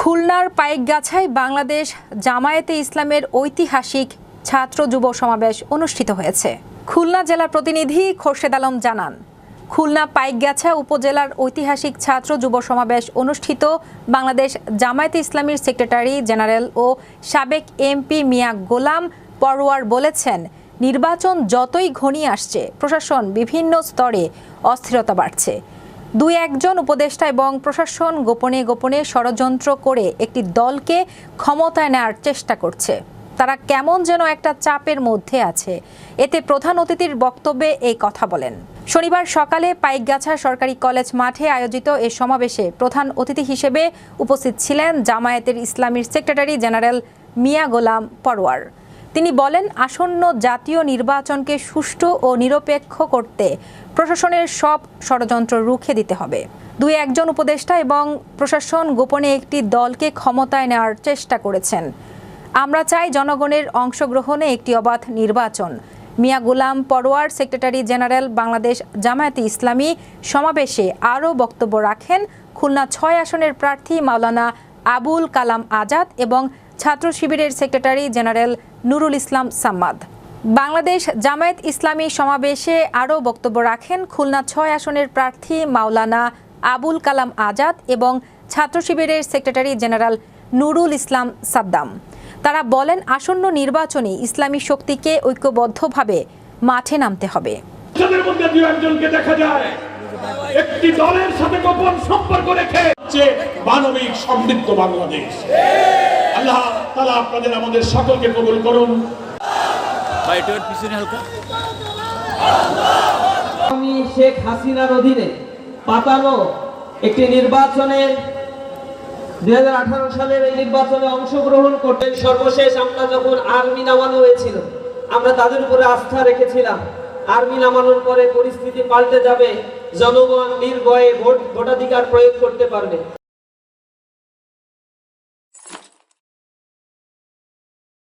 খুলনার পাইকগাছায় বাংলাদেশ জামায়াতে ইসলামের ঐতিহাসিক ছাত্র যুব সমাবেশ অনুষ্ঠিত হয়েছে। খুলনা জেলা প্রতিনিধি খোরশেদ আলম জানান, খুলনা পাইকগাছা উপজেলার ঐতিহাসিক ছাত্র যুব সমাবেশ অনুষ্ঠিত বাংলাদেশ জামায়াতে ইসলামীর সেক্রেটারি জেনারেল ও সাবেক এমপি মিয়া গোলাম পরোয়ার বলেছেন, নির্বাচন যতই ঘনিয়ে আসছে, প্রশাসন বিভিন্ন স্তরে অস্থিরতা বাড়ছে। দুই একজন উপদেষ্টা এবং প্রশাসন গোপনে গোপনে ষড়যন্ত্র করে একটি দলকে ক্ষমতায় নেওয়ার চেষ্টা করছে। তারা কেমন যেন একটা চাপের মধ্যে আছে। এতে প্রধান অতিথির বক্তব্যে এই কথা বলেন। শনিবার সকালে পাইকগাছা সরকারি কলেজ মাঠে আয়োজিত এ সমাবেশে প্রধান অতিথি হিসেবে উপস্থিত ছিলেন জামায়াতের ইসলামীর সেক্রেটারি জেনারেল মিয়া গোলাম পরোয়ার। তিনি বলেন, আসন্ন জাতীয় নির্বাচনকে সুষ্ঠু ও নিরপেক্ষ করতে প্রশাসনের সব ষড়যন্ত্র রুখে দিতে হবে। দুই একজন উপদেষ্টা এবং প্রশাসন গোপনে একটি দলকে ক্ষমতায় নেওয়ার চেষ্টা করেছেন। আমরা চাই জনগণের অংশগ্রহণে একটি অবাধ নির্বাচন। মিয়া গুলাম পরোয়ার, সেক্রেটারি জেনারেল, বাংলাদেশ জামায়াতে ইসলামী সমাবেশে আরও বক্তব্য রাখেন। খুলনা ছয় আসনের প্রার্থী মাওলানা আবুল কালাম আজাদ এবং ছাত্র শিবিরের সেক্রেটারি জেনারেল নুরুল ইসলাম সাম্মাদ। বাংলাদেশ জামায়াত ইসলামী সমাবেশে আরও বক্তব্য রাখেন খুলনা ছয় আসনের প্রার্থী মাওলানা আবুল কালাম আজাদ এবং ছাত্র শিবিরের সেক্রেটারি জেনারেল নুরুল ইসলাম সাদ্দাম। তারা বলেন, আসন্ন নির্বাচনে ইসলামী শক্তিকে ঐক্যবদ্ধভাবে মাঠে নামতে হবে। একটি দলের সাথে গোপন সম্পর্ক রেখে মানবিক সমৃদ্ধ বাংলাদেশ। আল্লাহ তালা আপনাদের আমাদের সকলকে কবুল করুন। ভাই একটু পিছনে হালকা। আমি শেখ হাসিনার অধীনে পাতানো একটি নির্বাচনের দুই হাজার আঠারো সালের এই নির্বাচনে অংশগ্রহণ করতেন সর্বশেষ আমরা যখন আর্মি নামানো হয়েছিল আমরা তাদের উপরে আস্থা রেখেছিলাম। আর্মি নামানোর পরে পরিস্থিতি পাল্টে যাবে জনগণ নির্ভয়ে ভোট ভোটাধিকার প্রয়োগ করতে পারবে।